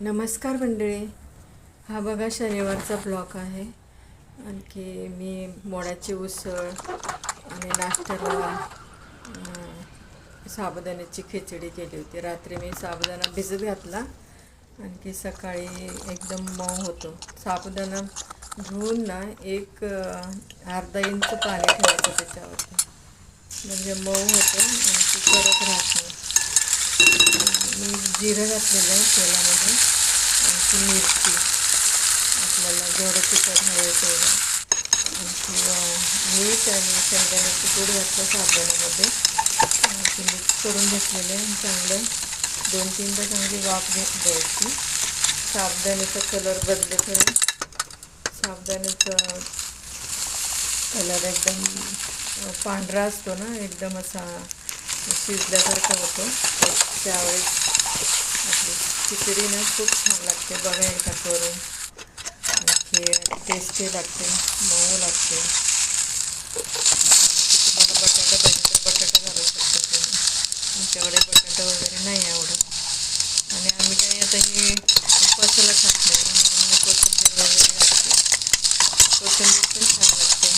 नमस्कार मंडळी. हा बघा शनिवारचा ब्लॉक आहे. आणखी मी मोडाची उसळ आणि नाश्त्याला साबुदाण्याची खिचडी केली होती. रात्री मी साबुदाणा भिजत घातला. आणखी सकाळी एकदम मऊ होतो. साबुदाणा धुवून ना एक अर्धा इंच पाणी ठेवायचं त्याच्यावरती. म्हणजे मऊ होतो आणखी करत राहत नाही. मी जिरं घातलेलं आहे तेलामध्ये आणखी मिरची आपल्याला जेवढं तिखट हवं आहे तेवढं आणखी मीठ आणि शेंगदाण्याची पूड घातलं साबणामध्ये. आणखी मिक्स करून घेतलेलं आहे चांगलं दोन तीनदा चांगली वाफ घेत द्यायची साबदाण्याचा कलर बदलेपर्यंत साबदाण्याचा कलर एकदम पांढरा असतो ना एकदम असा शिजल्यासारखा होतो. त्यावेळेस आपली खिचडी ना खूप छान लागते. बघा एकदा करून. आणखी टेस्टी लागते. मऊ लागते. तुम्हाला बटाटा पाहिजे तर बटाटा घालू शकता तुम्ही. आमच्याकडे बटाटा वगैरे नाही आवडत. आणि आम्ही काही आता हे उपवासाला खात नाही. म्हणून कोथिंबीर वगैरे लागते कोथिंबीर पण छान लागते.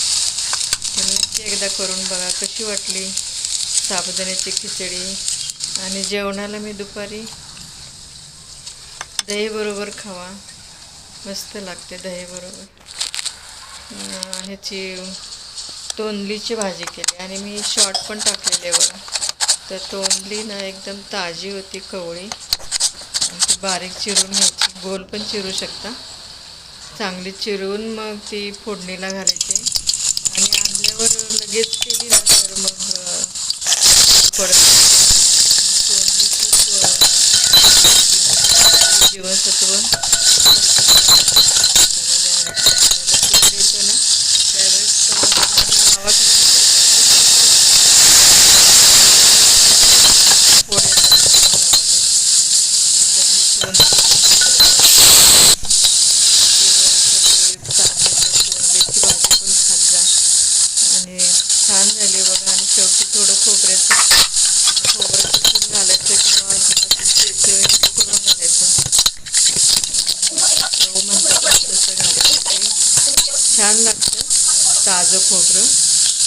तुम्ही नक्की एकदा करून बघा कशी वाटली. साबुदाण्याची खिचडी आणि जेवणाला मी दुपारी दहीबरोबर खावा. मस्त लागते दहीबरोबर ह्याची तोंडलीची भाजी केली आणि मी शॉर्ट पण टाकलेले बघा. तर तोंडली ना एकदम ताजी होती कवळी. आणि ती बारीक चिरून घ्यायची. गोल पण चिरू शकता. चांगली चिरून मग ती फोडणीला घालायची. आणि आणल्यावर लगेच केली ना तर मग पडत जीवनसत्व त्याच्यामध्ये ना त्यावेळेस पण खात जा आणि छान झाली बघा. आणि शेवटी थोडं खोबऱ्याचं खोबरं किसून घालायचं किंवा चेचं करून घालायचं चव म्हणतात तसं घालायचं ते छान लागतं. ताजं खोबरं.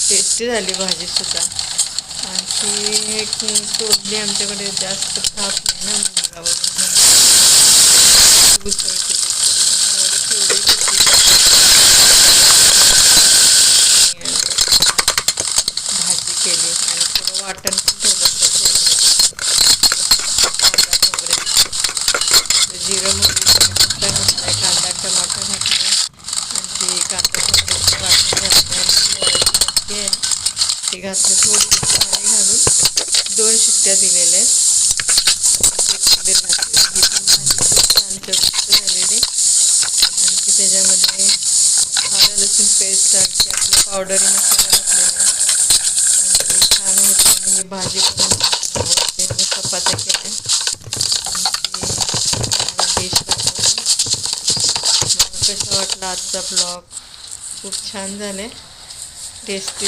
टेस्टी झाली भाजीसुद्धा. आणखी एक तोडली आमच्याकडे जास्त खात नाही ना मुलगा वगैरे केली भाजी केली आणि थोडं वाटण पण ठेवलं खोबरे. जिरं मोठी ती घातली थोडी पाणी घालून दोन शिट्ट्या दिलेल्या आहेत त्याच्यामध्ये पेस्ट आणखी आपलं पावडरी भाजी पण आवडते मी चपात्या केल्या कसा वाटला आजचा ब्लॉग खूप छान झाले। टेस्टी